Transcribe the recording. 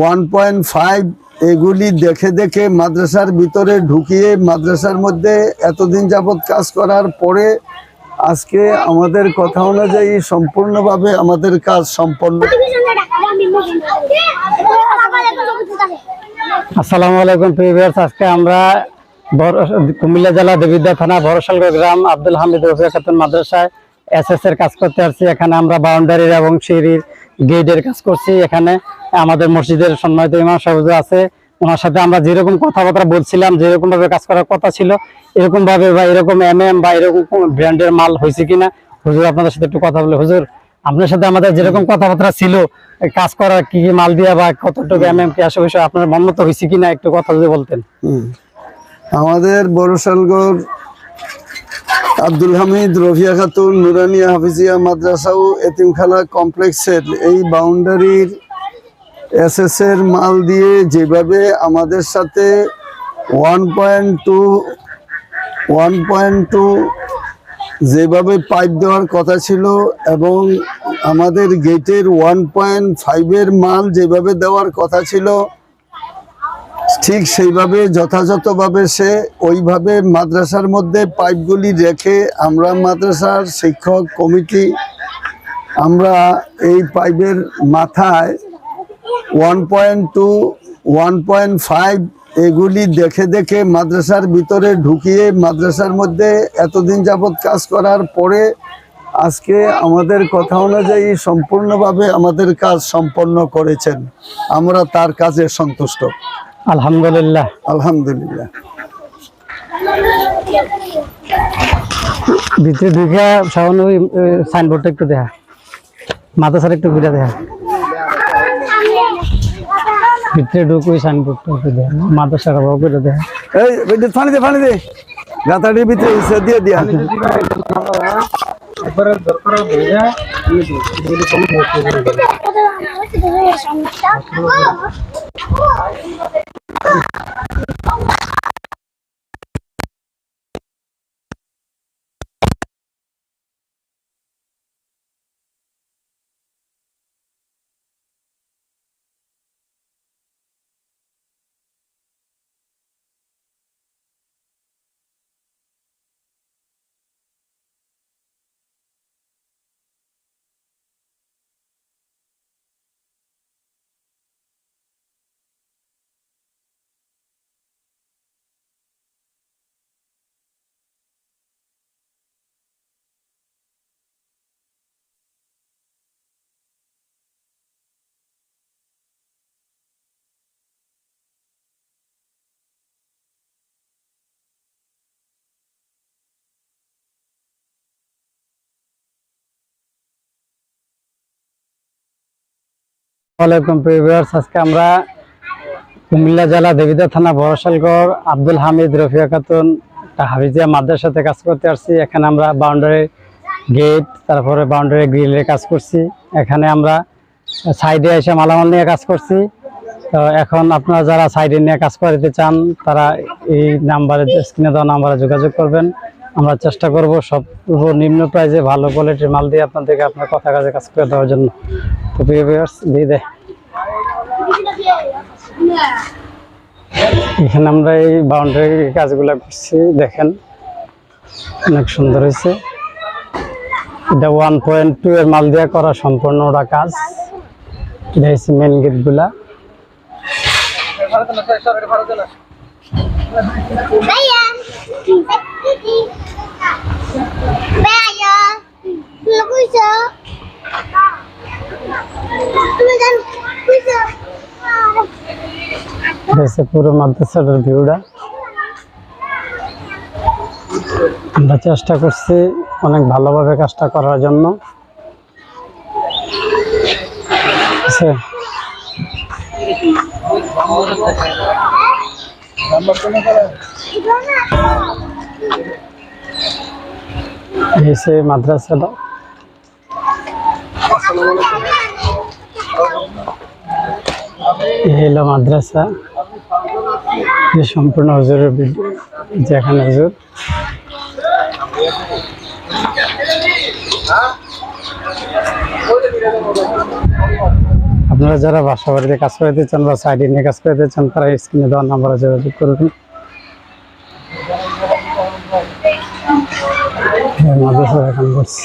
One point five এগুলি দেখে দেখে মাদ্রাসার ভিতরে ঢুকিয়ে মাদ্রাসার মধ্যে এতদিন যাবৎ কাজ করার পরে আজকে আমাদের কথা অনুযায়ী সম্পূর্ণভাবে আমাদের কাজ সম্পন্ন। আসসালামু আলাইকুম প্রিভিয়ার্স আজকে আমরা কুমিল্লা জেলা দেবিদ্যা থানা বড়শালগড় গ্রাম আব্দুল হামিদ রফিয়া খাতুন মাদ্রাসায় এসএস এর কাজ করতে আসছি। এখানে আমরা বাউন্ডারির এবং সিঁড়ির গেটের কাজ করছি, এখানে আমাদের মসজিদের সম্মানিত ইমাম সাহেব আছে, ওনার সাথে আমরা যেরকম কথাবার্তা বলছিলাম যেরকম ভাবে কাজ করার কথা ছিল এরকম ভাবে বা এরকম এম এম বা এরকম ব্র্যান্ডের মাল হয়েছে কিনা, হুজুর আপনাদের সাথে একটু কথা বলে, হুজুর আপনার সাথে আমাদের যেরকম কথাবার্তা ছিল, কাজ করার কি কি মাল দিয়া বা কতটুকু এম এম কি আসে আপনার মনত হয়েছে কিনা, একটু কথা যদি বলতেন। আমাদের বড়শালগড় আব্দুল হামিদ, রফিয়া খাতুন, নুরানিয়া হাফিজিয়া মাদ্রাসা ও এতিমখানা কমপ্লেক্সের এই বাউন্ডারির এসএস এর মাল দিয়ে যেভাবে আমাদের সাথে one point two one point two যেভাবে পাইপ দেওয়ার কথা ছিল এবং আমাদের গেটের ওয়ান পয়েন্ট ফাইভের মাল যেভাবে দেওয়ার কথা ছিল ঠিক সেইভাবে, যথাযথভাবে সে ওইভাবে মাদ্রাসার মধ্যে পাইপগুলি রেখে আমরা মাদ্রাসার শিক্ষক কমিটি, আমরা এই পাইপের মাথায় one point two, one point five এগুলি দেখে দেখে মাদ্রাসার ভিতরে ঢুকিয়ে মাদ্রাসার মধ্যে এতদিন যাবৎ কাজ করার পরে আজকে আমাদের কথা অনুযায়ী সম্পূর্ণভাবে আমাদের কাজ সম্পন্ন করেছেন। আমরা তার কাজে সন্তুষ্ট। আলহামদুলিল্লাহ। আলহামদুলিল্লাহ। ভিতরে ঢুকে সামনে ওই সাইনবোর্ডটা একটু দেখা। মাথা মাদ্রাসার একটু ঘুরে দেখা। ভিতরে ঢুক ওই সাইনবোর্ডটা একটু দেখা। মাদ্রাসার অভাব করে দেখা। এই ফানি দে ফানি দে। গাতাটির ভিতরে ইসে দিয়ে দিয়া। আজকে আমরা কুমিল্লা জেলা দেবিদা থানা বরসালগড় আব্দুল হামিদ রফিয়া খাতুন হাফিজিয়া মাদ্রাসাতে কাজ করতে আসছি। এখানে আমরা বাউন্ডারি গেট তারপরে বাউন্ডারি গ্রিলের কাজ করছি। এখানে আমরা সাইডে এসে মালামাল নিয়ে কাজ করছি। তো এখন আপনারা যারা সাইডে নিয়ে কাজ করতে চান, তারা এই নাম্বারে স্ক্রিনে দেওয়া নাম্বারে যোগাযোগ করবেন। আমরা চেষ্টা করব সব নিম্ন প্রাইজে ভালো কোয়ালিটির মাল দিয়ে আপনাদেরকে আপনার কথা কাজে কাজ করে দেওয়ার জন্য। প্রিয় ভিউয়ার্স দিয়ে দেয় এখানে আমরা এই বাউন্ডারি কাজগুলো করছি, দেখেন। অনেক সুন্দর হয়েছে। এটা ওয়ান পয়েন্ট টু এর মাল দিয়ে করা সম্পূর্ণ ওরা কাজ। এটা হচ্ছে মেন গেটগুলা Bayar. হচ্ছে পুরো মাদ্রাসাটার ভিউটা। আমরা চেষ্টা করছি অনেক ভালোভাবে কাজটা করার জন্য। আছে? মাদ্রাসাটা এই হলো মাদ্রাসা। যে সম্পূর্ণ হুজুরের ভিডিও যেখানে হুজুর আপনারা যারা বাসা বাড়িতে কাজ করতে চান বা সাইডে নিয়ে কাজ করতে চান, তারা স্ক্রিনে দেওয়ার নাম্বারে যোগাযোগ করবেন। মাদ্রাসা এখন করছি